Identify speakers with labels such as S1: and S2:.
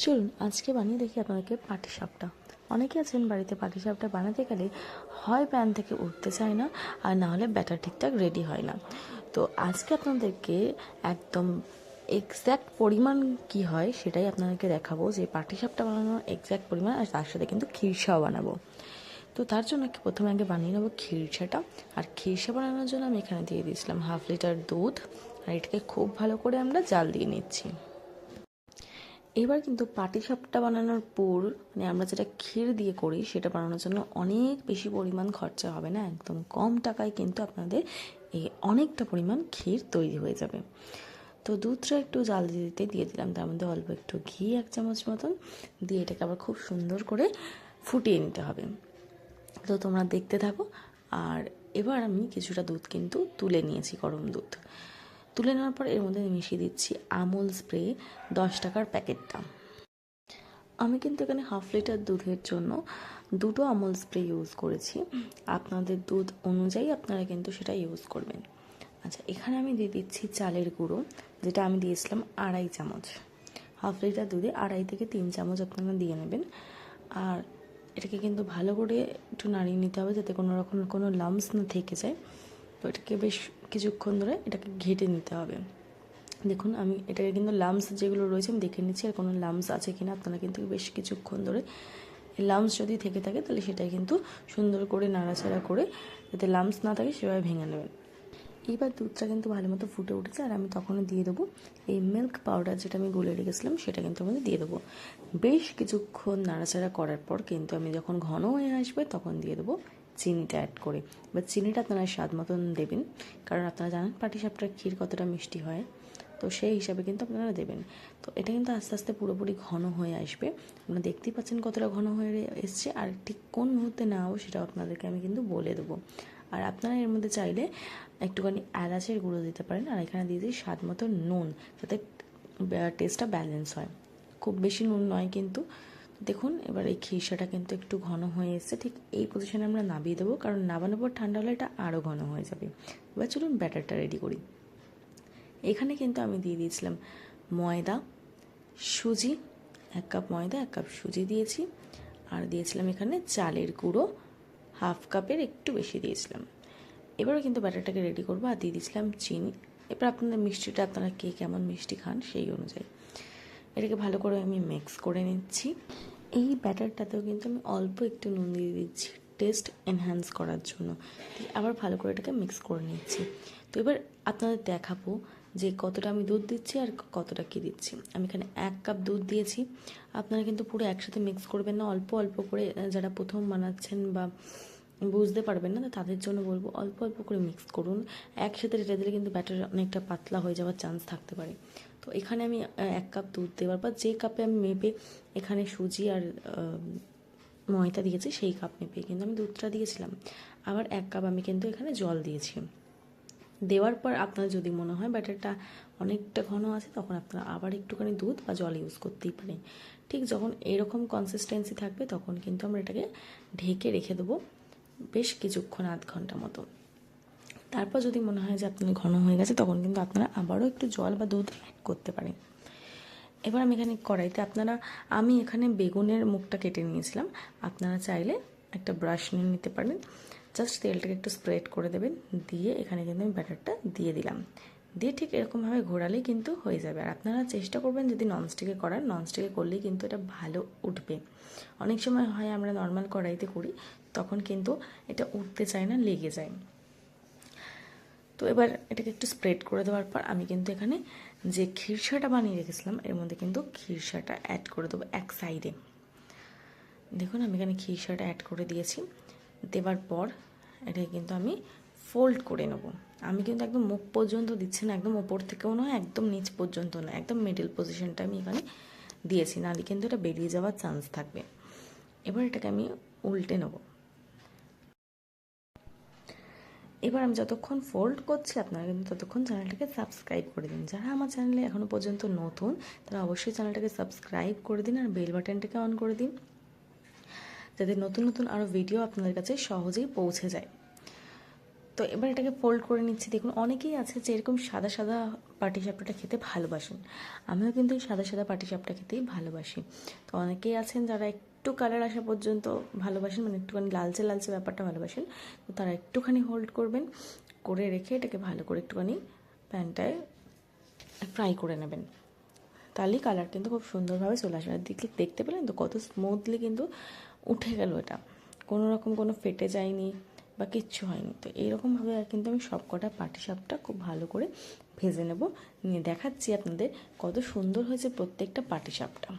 S1: চলুন, আজকে বানিয়ে দেখি আপনাদেরকে পাটিসাপটা। অনেকে আছেন বাড়িতে পাটিসাপটা বানাতে গেলে হয় প্যান থেকে উঠতে চায় না, আর না হলে ব্যাটার ঠিকঠাক রেডি হয় না। তো আজকে আপনাদেরকে একদম এক্স্যাক্ট পরিমাণ কি হয় সেটাই আপনাদেরকে দেখাবো, যে পাটিসাপটা বানানোর এক্স্যাক্ট পরিমাণ, আর তার সাথে কিন্তু খিরসাও বানাবো। তো তার জন্য প্রথমে আগে বানিয়ে নেব খিরসাটা আর খিরসা বানানোর জন্য আমি এখানে দিয়ে দিয়েছিলাম হাফ লিটার দুধ, আর এটাকে খুব ভালো করে আমরা জাল দিয়ে নিচ্ছি। এবার কিন্তু পাটিসাপটা বানানোর পর মানে আমরা যেটা ক্ষীর দিয়ে করি, সেটা বানানোর জন্য অনেক বেশি পরিমাণ খরচা হবে না? একদম কম টাকায় কিন্তু আপনাদের এই অনেকটা পরিমাণ ক্ষীর তৈরি হয়ে যাবে। তো দুধটা একটু জাল দিতে দিয়ে দিলাম, তার মধ্যে অল্প একটু ঘি এক চামচ মতন দিয়ে এটাকে আবার খুব সুন্দর করে ফুটিয়ে নিতে হবে। তো তোমরা দেখতে থাকো। আর এবার আমি কিছুটা দুধ কিন্তু তুলে নিয়েছি, গরম দুধ। তুলে নেওয়ার পর এর মধ্যে মিশিয়ে দিচ্ছি আমুল স্প্রে, দশ টাকার প্যাকেটটা আমি কিন্তু এখানে হাফ লিটার দুধের জন্য দুটো আমুল স্প্রে ইউজ করেছি। আপনাদের দুধ অনুযায়ী আপনারা কিন্তু সেটা ইউজ করবেন। আচ্ছা এখানে আমি দিয়ে দিচ্ছি চালের গুঁড়ো, যেটা আমি দিয়েছিলাম আড়াই চামচ। হাফ লিটার দুধে আড়াই থেকে তিন চামচ আপনারা দিয়ে নেবেন। আর এটাকে কিন্তু ভালো করে একটু নাড়িয়ে নিতে হবে যাতে কোনো রকম কোনো লামস না থেকে যায়। তো এটাকে বেশ কিছুক্ষণ ধরে এটাকে ঘেটে নিতে হবে। দেখুন, আমি এটাকে কিন্তু লামস যেগুলো রয়েছে আমি দেখে নিচ্ছি আর কোনো লামস আছে কিনা, আপনারা কিন্তু বেশ কিছুক্ষণ ধরে লামস যদি থেকে থাকে তাহলে সেটাই কিন্তু সুন্দর করে নাড়াচাড়া করে যাতে লামস না থাকে সেভাবে ভেঙে নেবেন। এইবার দুধটা কিন্তু ভালো মতো ফুটে উঠেছে আর আমি তখন দিয়ে দেবো এই মিল্ক পাউডার যেটা আমি গুলে রেখেছিলাম সেটা কিন্তু আমি দিয়ে দেবো। বেশ কিছুক্ষণ নাড়াচাড়া করার পর কিন্তু আমি যখন ঘন হয়ে আসবে তখন দিয়ে দেবো চিনিটা অ্যাড করে। বা চিনিটা আপনারা স্বাদ মতন দেবেন, কারণ আপনারা জানেন পাটিসাপটার ক্ষীর কতটা মিষ্টি হয়, তো সেই হিসাবে কিন্তু আপনারা দেবেন। তো এটা কিন্তু আস্তে আস্তে পুরোপুরি ঘন হয়ে আসবে। আপনারা দেখতেই পাচ্ছেন কতটা ঘন হয়ে এসছে, আর ঠিক কোন মুহূর্তে না সেটাও আপনাদেরকে আমি কিন্তু বলে দেবো। আর আপনারা এর মধ্যে চাইলে একটুখানি এলাচের গুঁড়ো দিতে পারেন, আর এখানে দিয়ে দিই স্বাদ মতো নুন, যাতে টেস্টটা ব্যালেন্স হয়। খুব বেশি নুন নয় কিন্তু দেখুন, এবার এই খিরসাটা কিন্তু একটু ঘন হয়ে এসছে। ঠিক এই পজিশনে আমরা নাবিয়ে দেবো, কারণ নাবানোর পর ঠান্ডা হলে এটা আরও ঘন হয়ে যাবে। এবার চলুন ব্যাটারটা রেডি করি। এখানে কিন্তু আমি দিয়ে দিয়েছিলাম ময়দা, সুজি, এক কাপ ময়দা, এক কাপ সুজি দিয়েছি। আর দিয়েছিলাম এখানে চালের গুঁড়ো, হাফ কাপের একটু বেশি দিয়েছিলাম। এবারও কিন্তু ব্যাটারটাকে রেডি করব। আর দিয়ে দিয়েছিলাম চিনি। এবার আপনাদের মিষ্টিটা, আপনারা কে কেমন মিষ্টি খান সেই অনুযায়ী। এটাকে ভালো করে আমি মিক্স করে নিচ্ছি। এই ব্যাটারটাতেও কিন্তু আমি অল্প একটু নুন দিয়ে দিচ্ছি টেস্ট এনহ্যান্স করার জন্য। আবার ভালো করে এটাকে মিক্স করে নিচ্ছি। তো এবার আপনাদের দেখাবো যে কতটা আমি দুধ দিচ্ছি আর কতটা কী দিচ্ছি। আমি এখানে এক কাপ দুধ দিয়েছি। আপনারা কিন্তু পুরো একসাথে মিক্স করবেন না, অল্প অল্প করে যারা প্রথম বানাচ্ছেন বা বুঝতে পারবেন না তাদের জন্য বলব অল্প অল্প করে মিক্স করুন। একসাথে এটা দিলে কিন্তু ব্যাটার অনেকটা পাতলা হয়ে যাওয়ার চান্স থাকতে পারে। তো এখানে আমি এক কাপ দুধ দেওয়ার পর যে কাপে আমি মেপে এখানে সুজি আর ময়দা দিয়েছি, সেই কাপ মেপে কিন্তু আমি দুধটা দিয়েছিলাম। আবার এক কাপ আমি কিন্তু এখানে জল দিয়েছি। দেওয়ার পর আপনার যদি মনে হয় ব্যাটারটা অনেকটা ঘন আছে, তখন আপনারা আবার একটুখানি দুধ বা জল ইউজ করতেই পারেন। ঠিক যখন এরকম কনসিস্টেন্সি থাকবে, তখন কিন্তু আমরা এটাকে ঢেকে রেখে দেবো। বেশ কিছুক্ষণ আধ ঘণ্টা মতো। তারপর যদি মনে হয় যে আপনার ঘন হয়ে গেছে, তখন কিন্তু আপনারা আবারও একটু জল বা দুধ অ্যাড করতে পারেন। এবার আমি এখানে কড়াইতে আপনারা, আমি এখানে বেগুনের মুখটা কেটে নিয়েছিলাম। আপনারা চাইলে একটা ব্রাশ নিয়ে নিতে পারেন। জাস্ট তেলটাকে একটু স্প্রেড করে দেবেন। দিয়ে এখানে কিন্তু আমি ব্যাটারটা দিয়ে দিলাম। দিয়ে ঠিক এরকমভাবে ঘোরালেই কিন্তু হয়ে যাবে। আর আপনারা চেষ্টা করবেন যদি ননস্টিকে করার ননস্টিকে করলেই কিন্তু এটা ভালো উঠবে। অনেক সময় হয় আমরা নর্মাল কড়াইতে করি তখন কিন্তু এটা উঠতে চায় না, লেগে যায়। তো এবার এটাকে একটু স্প্রেড করে দেওয়ার পর আমি কিন্তু এখানে যে খিরসাটা বানিয়ে রেখেছিলাম, এর মধ্যে কিন্তু খিরসাটা অ্যাড করে দেবো এক সাইডে দেখুন, আমি এখানে খিরসাটা অ্যাড করে দিয়েছি। দেওয়ার পর এটাকে কিন্তু আমি ফোল্ড করে নেব। আমি কিন্তু একদম মুখ পর্যন্ত দিচ্ছি না, একদম ওপর থেকেও নয়, একদম নিচ পর্যন্ত নয়, একদম মিডিল পজিশনটা আমি এখানে দিয়েছি। নাহলে কিন্তু এটা বেরিয়ে যাওয়ার চান্স থাকবে। এবার এটাকে আমি উল্টে নেব। এবার আমি যতক্ষণ ফোল্ড করছি, আপনারা কিন্তু ততক্ষণ চ্যানেলটাকে সাবস্ক্রাইব করে দিন। যারা আমার চ্যানেলে এখনও পর্যন্ত নতুন, তারা অবশ্যই চ্যানেলটাকে সাবস্ক্রাইব করে দিন আর বেল বাটনটাকে অন করে দিন, যাতে নতুন নতুন আরও ভিডিও আপনাদের কাছে সহজেই পৌঁছে যায়। তো এবার এটাকে ফোল্ড করে নিচ্ছি। দেখুন, অনেকেই আছে যে এরকম সাদা সাদা পাটিসাপটাটা খেতে ভালোবাসেন। আমিও কিন্তু এই সাদা সাদা পাটিসাপটা খেতেই ভালোবাসি। তো অনেকেই আছেন যারা একটু কালার আসা পর্যন্ত ভালোবাসেন মানে একটুখানি লালচে লালচে ব্যাপারটা ভালোবাসেন, তো তারা একটুখানি হোল্ড করবেন, করে রেখে এটাকে ভালো করে একটুখানি প্যানটায় ফ্রাই করে নেবেন। তাহলেই কালার কিন্তু খুব সুন্দরভাবে চলে আসবে। আর দেখলে, দেখতে পেলেন তো, কত স্মুথলি কিন্তু উঠে গেল এটা। কোনো রকম কোনো ফেটে যায়নি বা কিচ্ছু হয়নি। তো এইরকমভাবে আর কিন্তু আমি সব কটা পাটিসাপটা খুব ভালো করে ভেজে নেব। নিয়ে দেখাচ্ছি আপনাদের কত সুন্দর হয়েছে প্রত্যেকটা পাটিসাপটা